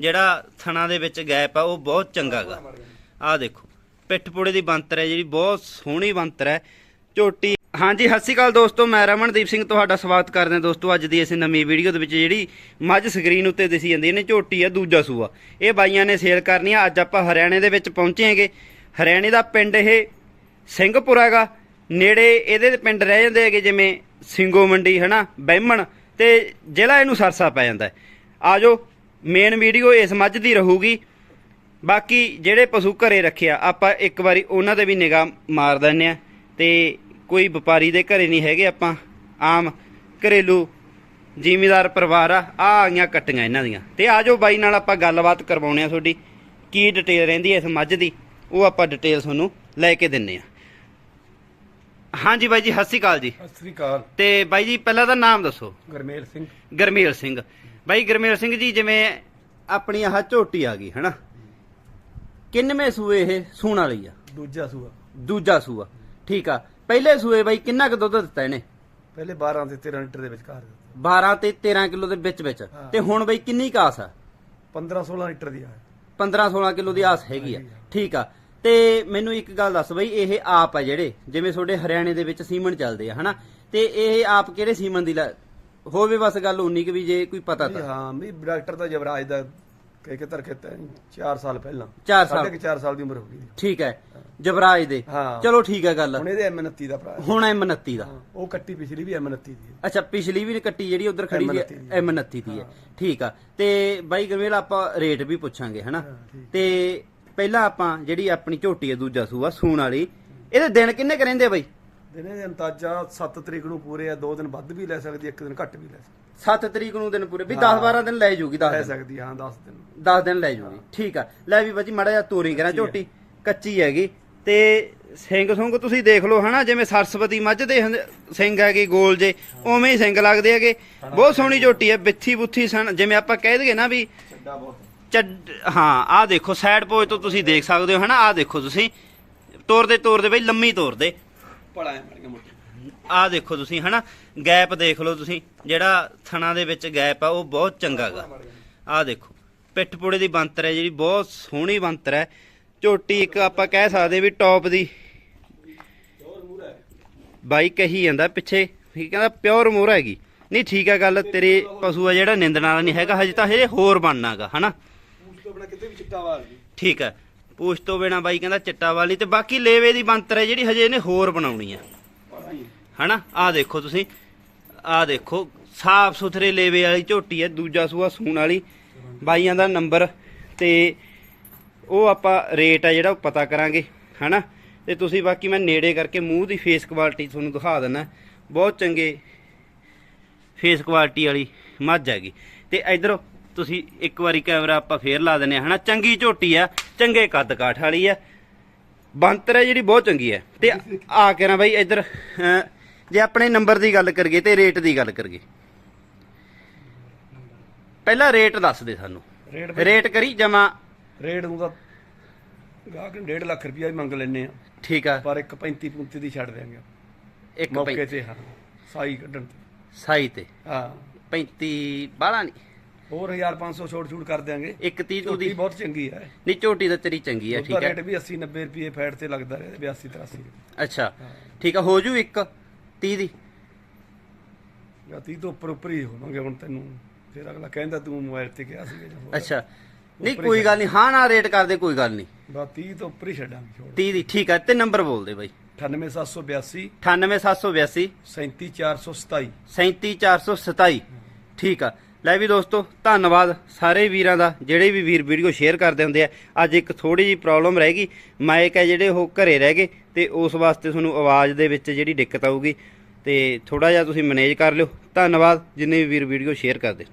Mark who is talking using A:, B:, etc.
A: ਜਿਹੜਾ ਥਣਾ ਦੇ ਵਿੱਚ ਗੈਪ ਆ, ਉਹ ਬਹੁਤ ਚੰਗਾਗਾ ਆ ਦੇਖੋ ਪਿੱਠ ਪੁੜੇ ਦੀ ਬੰਤਰ ਹੈ ਜਿਹੜੀ, ਬਹੁਤ ਸੋਹਣੀ ਬੰਤਰ ਹੈ। ਝੋਟੀ ਹਾਂਜੀ, ਸਤਿ ਸ਼੍ਰੀ ਅਕਾਲ ਦੋਸਤੋ, ਮੈਂ ਰਮਨਦੀਪ ਸਿੰਘ ਤੁਹਾਡਾ ਸਵਾਗਤ ਕਰਦੇ ਹਾਂ ਦੋਸਤੋ, ਅੱਜ ਦੀ ਇਸ ਨਵੀਂ ਵੀਡੀਓ ਦੇ ਵਿੱਚ ਜਿਹੜੀ ਮੱਝ ਸਕਰੀਨ ਉੱਤੇ ਦਿਸੀ ਜਾਂਦੀ ਨੇ ਝੋਟੀ ਆ, ਦੂਜਾ ਸੂਆ। ਇਹ ਬਾਈਆਂ ਨੇ ਸੇਲ ਕਰਨੀ ਆ, ਅੱਜ ਆਪਾਂ ਹਰਿਆਣੇ ਦੇ ਵਿੱਚ ਪਹੁੰਚੇ ਹੈਗੇ। ਹਰਿਆਣੇ ਦਾ ਪਿੰਡ ਇਹ ਸਿੰਘਪੁਰਾ ਹੈਗਾ। ਨੇੜੇ ਇਹਦੇ ਪਿੰਡ ਰਹਿ ਜਾਂਦੇ ਹੈਗੇ, ਜਿਵੇਂ ਸਿੰਘੋ ਮੰਡੀ, ਹਨਾ, ਬਹਿਮਣ, ਤੇ ਜ਼ਿਲ੍ਹਾ ਇਹਨੂੰ ਸਰਸਾ ਪੈ ਜਾਂਦਾ ਹੈ। ਆਜੋ ਮੇਨ ਵੀਡੀਓ ਇਸ ਮੱਝ ਦੀ ਰਹੂਗੀ। ਬਾਕੀ ਜਿਹੜੇ ਪਸ਼ੂ ਘਰੇ ਰੱਖਿਆ ਆਪਾਂ ਇੱਕ ਵਾਰੀ ਉਹਨਾਂ ਤੇ ਵੀ ਨਿਗਾਹ ਮਾਰ ਦਿੰਨੇ ਆ ਤੇ ਕੋਈ ਵਪਾਰੀ ਦੇ ਘਰੇ ਨਹੀਂ ਹੈਗੇ ਆਪਾਂ। ਆਮ ਘਰੇਲੂ ਜ਼ਿਮੀਦਾਰ ਪਰਿਵਾਰ ਆ ਆ ਆ ਗਈਆਂ ਕੱਟੀਆਂ ਇਹਨਾਂ ਦੀਆਂ। ਤੇ ਆਜੋ ਬਾਈ ਨਾਲ ਆਪਾਂ ਗੱਲਬਾਤ ਕਰਵਾਉਣੇ ਆ ਤੁਹਾਡੀ। ਕੀ ਡਿਟੇਲ ਰਹਿੰਦੀ ਇਸ ਮੱਝ ਦੀ ਉਹ ਆਪਾਂ ਡਿਟੇਲ ਤੁਹਾਨੂੰ ਲੈ ਕੇ ਦਿੰਨੇ ਆ ਹਾਂਜੀ ਬਾਈ ਜੀ ਸਤਿ ਸ਼੍ਰੀ ਅਕਾਲ ਜੀ।
B: ਸਤਿ ਸ੍ਰੀ ਅਕਾਲ।
A: ਤੇ ਬਾਈ ਜੀ ਪਹਿਲਾਂ ਤਾਂ ਨਾਮ ਦੱਸੋ।
B: ਗਰਮੇਲ ਸਿੰਘ।
A: ਗਰਮੇਲ ਸਿੰਘ। ਬਾਈ ਗਰਮੇਲ ਸਿੰਘ ਜੀ ਜਿਵੇਂ ਆਪਣੀ ਆਹ ਝੋਟੀ ਆ ਗਈ ਹਨਾ? ਕਿੰਨਵੇਂ ਸੂਏ ਇਹ ਸੂਣ ਵਾਲੀ ਆ?
B: ਦੂਜਾ ਸੂਆ।
A: ਦੂਜਾ ਸੂਆ। ਠੀਕ ਆ। ਪਹਿਲੇ ਸੂਏ ਬਾਈ ਕਿੰਨਾ ਕੁ ਦੁੱਧ ਦਿੱਤਾ ਇਹਨੇ?
B: ਪਹਿਲੇ 12 ਤੇ 13 ਲੀਟਰ ਦੇ ਵਿਚਕਾਰ
A: 12 ਤੇ 13 ਕਿਲੋ ਦੇ ਵਿੱਚ ਵਿੱਚ।
B: ਹਾਂ।
A: ਤੇ ਹੁਣ ਬਾਈ ਕਿੰਨੀ ਕਾਸ ਆ?
B: 15 16 ਲੀਟਰ ਦੀ ਆ।
A: 15 16 ਕਿਲੋ ਦੀ ਆਸ ਹੈਗੀ ਆ। ਠੀਕ ਆ। ਤੇ ਮੈਨੂੰ ਇੱਕ ਗੱਲ ਦੱਸ ਬਈ ਇਹ ਆਪ ਆ ਜਿਹੜੇ ਜਿਵੇਂ ਤੁਹਾਡੇ ਹਰਿਆਣੇ ਦੇ ਵਿੱਚ ਸੀਮਨ ਚੱਲਦੇ ਆ ਹਨਾ? ਤੇ ਇਹ ਆਪ ਕਿਹੜੇ ਸੀਮਨ ਦੀ ਲਾ- ਹੋਵੇ ਬਸ ਗੱਲ ਉਨੀ ਕਿ ਵੀ ਜੇ ਕੋਈ ਪਤਾ
B: ਨਹੀਂ,
A: ਤਾਂ।
B: ਹਾਂ ਵੀ ਡਾਕਟਰ ਦਾ ਜਵਰਾਜ ਦਾ ਕਹਿ ਕੇ ਧਰਕੇ 4 ਸਾਲ ਪਹਿਲਾਂ।
A: ਚਾਰ ਸਾਲ।
B: ਸਾਢੇ ਕੁ ਚਾਰ ਸਾਲ ਦੀ ਉਮਰ ਹੋ ਗਈ।
A: ਠੀਕ ਹੈ ਜਬਰਾਜ ਦੇ।
B: ਹਾਂ।
A: ਚਲੋ ਠੀਕ ਹੈ ਗੱਲ।
B: ਹੁਣ ਇਹਦੇ M29 ਦਾ ਭਰਾ ਹੈ।
A: ਹੁਣ M29 ਦਾ।
B: ਹਾਂ, ਉਹ ਕੱਟੀ ਪਿਛਲੀ ਵੀ M29 ਦੀ ਹੈ।
A: ਅੱਛਾ ਪਿਛਲੀ ਵੀ ਕੱਟੀ ਜਿਹੜੀ ਉਧਰ ਖੜੀ ਸੀ
B: M29 ਦੀ ਹੈ।
A: M29 ਦੀ ਹੈ। ਠੀਕ ਆ। ਤੇ ਬਾਈ ਗਰਵੇਲ ਆਪਾਂ ਰੇਟ ਵੀ ਪੁੱਛਾਂਗੇ ਹਨਾ?
B: ਹਾਂ, ਠੀਕ।
A: ਤੇ ਪਹਿਲਾਂ ਆਪਾਂ ਜਿਹੜੀ ਆਪਣੀ ਝੋਟੀ ਹੈ ਦੂਜਾ ਸੂਆ ਸੂਣ ਵਾਲੀ ਇਹਦੇ ਦਿਨ ਕਿੰਨੇ ਕਰੇਂਦੇ ਆ ਬਾਈ?
B: ਦਿਨੇ ਦੇ ਅੰਦਾਜ਼ਾ 7 ਤਰੀਕ ਨੂੰ ਪੂਰੇ ਆ 2 ਦਿਨ ਵੱਧ ਵੀ ਲੈ ਸਕਦੀ ਇੱਕ ਦਿਨ ਘੱਟ ਵੀ ਲੈ ਸਕਦੀ
A: 7 ਤਰੀਕ ਨੂੰ ਦਿਨ ਪੂਰੇ ਵੀ 10 12 ਦਿਨ ਲੈ ਜਾਊਗੀ 10
B: ਲੈ
A: ਦਿਨ।
B: ਸਕਦੀ ਹਾਂ 10 ਦਿਨ।
A: 10 ਦਿਨ ਲੈ ਜਾਊਗੀ ਠੀਕ ਆ। ਲੈ ਵੀ ਬਾਜੀ ਮੜਾ ਜਾ ਤੋਰੀ ਕਰਾਂ ਝੋਟੀ ਕੱਚੀ ਹੈਗੀ। ਤੇ ਸਿੰਘ ਸੁੰਗ ਤੁਸੀਂ ਦੇਖ ਲਓ ਹਨਾ ਜਿਵੇਂ ਸਰਸਵਤੀ ਮੱਝ ਦੇ ਸਿੰਘ ਹੈਗੇ ਗੋਲ ਜੇ ਉਵੇਂ ਹੀ ਸਿੰਘ ਲੱਗਦੇ ਹੈਗੇ। ਬਹੁਤ ਸੋਹਣੀ ਝੋਟੀ ਹੈ ਬਿੱਥੀ ਬੁੱਥੀ ਸਣ ਜਿਵੇਂ ਆਪਾਂ ਕਹਿ ਦਈਏ ਨਾ ਵੀ
B: ਛੱਡਾ ਬਹੁਤ
A: ਚੱਡ ਹਾਂ ਆਹ ਦੇਖੋ ਸਾਈਡ ਪੋਜ ਤੋਂ ਤੁਸੀਂ ਦੇਖ ਸਕਦੇ ਹੋ ਹਨਾ ਆਹ ਦੇਖੋ ਤੁਸੀਂ। ਤੋਰਦੇ ਤੋਰਦੇ ਬਈ ਲੰਮੀ ਤੋਰਦੇ ਆਹ ਦੇਖੋ ਤੁਸੀਂ ਹਨਾ? ਗੈਪ ਦੇਖ ਲਓ ਤੁਸੀਂ। ਜਿਹੜਾ ਥਣਾ ਦੇ ਵਿੱਚ ਗੈਪ ਆ ਉਹ ਬਹੁਤ ਚੰਗਾਗਾ ਆਹ ਦੇਖੋ ਪਿੱਠ ਪੁੜੇ ਦੀ ਬੰਤਰ ਹੈ ਜਿਹੜੀ ਬਹੁਤ ਸੋਹਣੀ ਬੰਤਰ ਹੈ। ਝੋਟੀ ਇੱਕ ਆਪਾਂ ਕਹਿ ਸਕਦੇ ਵੀ ਟੌਪ ਦੀ। ਬਾਈ ਕਹੀ ਜਾਂਦਾ ਪਿੱਛੇ ਕੀ ਕਹਿੰਦਾ ਪਿਓਰ ਮੋਹਰ ਹੈਗੀ। ਨਹੀਂ ਠੀਕ ਹੈ ਗੱਲ ਤੇਰੇ ਪਸ਼ੂ ਆ ਜਿਹੜਾ ਨਿੰਦਣ ਵਾਲਾ ਨਹੀਂ ਹੈਗਾ ਹਜੇ ਤਾਂ ਹਜੇ ਹੋਰ ਬਣਨਾਗਾ ਹਨਾ? ਠੀਕ ਹੈ ਪੂਛ ਤੋਂ ਬਿਨਾ ਬਾਈ ਕਹਿੰਦਾ ਚਿੱਟਾ ਵਾਲੀ ਤੇ ਬਾਕੀ ਲੇਵੇ ਦੀ ਬੰਤਰ ਹੈ ਜਿਹੜੀ ਹਜੇ ਇਹਨੇ ਹੋਰ ਬਣਾਉਣੀ ਆ। ਹਨਾ? ਆਹ ਦੇਖੋ ਤੁਸੀਂ। ਆਹ ਦੇਖੋ। ਸਾਫ਼ ਸੁਥਰੇ ਲੇਵੇ ਵਾਲੀ ਝੋਟੀ ਹੈ, ਦੂਜਾ ਸੂਆ ਸੂਣ ਵਾਲੀ। ਬਾਈਆਂ ਦਾ ਨੰਬਰ ਤੇ ਉਹ ਆਪਾਂ ਰੇਟ ਆ ਜਿਹੜਾ ਉਹ ਪਤਾ ਕਰਾਂਗੇ। ਹਨਾ? ਤੇ ਤੁਸੀਂ ਬਾਕੀ ਮੈਂ ਨੇੜੇ ਕਰਕੇ ਮੂੰਹ ਦੀ ਫੇਸ ਕੁਆਲਿਟੀ ਤੁਹਾਨੂੰ ਦਿਖਾ ਦਿੰਦਾ। ਬਹੁਤ ਚੰਗੇ ਫੇਸ ਕੁਆਲਿਟੀ ਵਾਲੀ ਮੱਝ ਹੈਗੀ। ਤੇ ਇਧਰ ਤੁਸੀਂ ਇੱਕ ਵਾਰੀ ਕੈਮਰਾ ਆਪਾਂ ਫੇਰ ਲਾ ਦਿੰਨੇ ਹਨਾ? ਚੰਗੀ ਝੋਟੀ ਆ ਚੰਗੇ ਕੱਦ ਕਾਠ ਵਾਲੀ ਆ। ਬੰਤਰ ਹੈ ਜਿਹੜੀ ਬਹੁਤ ਚੰਗੀ ਹੈ ਤੇ ਆ ਕੇ ਨਾ ਬਾਈ ਇੱਧਰ ਜੇ ਆਪਣੇ ਨੰਬਰ ਦੀ ਗੱਲ ਕਰੀਏ ਤੇ ਰੇਟ ਦੀ ਗੱਲ ਕਰੀਏ। ਪਹਿਲਾਂ ਰੇਟ ਦੱਸ ਦੇ ਸਾਨੂੰ।
B: ਰੇਟ
A: ਕਰੀ ਜਮਾ।
B: ਰੇਟ ਨੂੰ ਤਾਂ ਗਾਹਕ ਨੂੰ 1.5 ਲੱਖ ਰੁਪਇਆ ਵੀ ਮੰਗ ਲੈਨੇ ਆ।
A: ਠੀਕ ਆ।
B: ਪਰ ਇੱਕ 35 35 ਦੀ ਛੱਡ ਦਿਆਂਗੇ।
A: ਇੱਕ
B: ਮੌਕੇ ਤੇ ਹਾਂ। ਸਾਈ ਕੱਢਣ ਤੇ।
A: ਸਾਈ ਤੇ।
B: ਹਾਂ।
A: 35 ਬਾਲਾ ਨਹੀਂ
B: ਹੋਰ 1500 ਛੋਟ ਛੂਟ ਕਰ ਦਿਆਂਗੇ।
A: ਇੱਕ 30 ਤੂ
B: ਝੋਟੀ
A: ਦੀ
B: ਬਹੁਤ ਚੰਗੀ ਹੈ।
A: ਨਹੀਂ ਝੋਟੀ ਤਾਂ ਤੇਰੀ ਚੰਗੀ ਹੈ
B: ਉਹਦਾ
A: ਠੀਕ
B: ਰੇਟ
A: ਹੈ
B: ਵੀ 80 90 ਰੁਪਏ ਫੈਟ ਤੇ ਲੱਗਦਾ ਰਿਹਾ 82 83
A: ਅੱਛਾ ਠੀਕ ਆ ਹੋ ਜੂ ਇੱਕ 30 ਦੀ?
B: ਜਾਂ 30 ਤੋਂ ਉੱਪਰ ਉੱਪਰ ਹੀ ਹੋਵਾਂਗੇ ਹੁਣ ਤੈਨੂੰ। ਫਿਰ ਅਗਲਾ ਕਹਿੰਦਾ ਤੂੰ ਮੋਬਾਈਲ ਤੇ ਜਾਂ ਹੋਰ।
A: ਅੱਛਾ। ਨਹੀਂ ਕੋਈ ਗੱਲ ਨਹੀਂ। ਹਾਂ ਨਾ ਰੇਟ ਕਰਦੇ ਕੋਈ ਗੱਲ ਨਹੀਂ।
B: ਬਸ 30 ਤੋਂ ਉੱਪਰ ਹੀ ਛੱਡਾਂਗੇ ਛੋੜ
A: 30 ਦੀ ਠੀਕ ਹੈ ਤੇ ਨੰਬਰ ਬੋਲ ਦੇ ਬਾਈ।
B: 98782
A: 98782
B: 37427
A: 37427 ਠੀਕ ਆ। ਲੈ ਵੀ ਦੋਸਤੋ, ਧੰਨਵਾਦ ਸਾਰੇ ਵੀਰਾਂ ਦਾ, ਜਿਹੜੇ ਵੀ ਵੀਰ ਵੀਡੀਓ ਸ਼ੇਅਰ ਕਰਦੇ ਹੁੰਦੇ ਆ। ਅੱਜ ਇੱਕ ਥੋੜੀ ਜੀ ਪ੍ਰੋਬਲਮ ਰਹਿ ਗਈ। ਮਾਈਕ ਹੈ ਜਿਹੜੇ, ਉਹ ਘਰੇ ਰਹਿ ਗਏ ਤੇ ਉਸ ਵਾਸਤੇ ਤੁਹਾਨੂੰ ਆਵਾਜ਼ ਦੇ ਵਿੱਚ ਜਿਹੜੀ ਦਿੱਕਤ ਆਊਗੀ ਤੇ ਥੋੜਾ ਜਿਹਾ ਤੁਸੀਂ ਮੈਨੇਜ ਕਰ ਲਿਓ। ਧੰਨਵਾਦ, ਜਿੰਨੇ ਵੀ ਵੀਰ ਵੀਡੀਓ ਸ਼ੇਅਰ ਕਰਦੇ।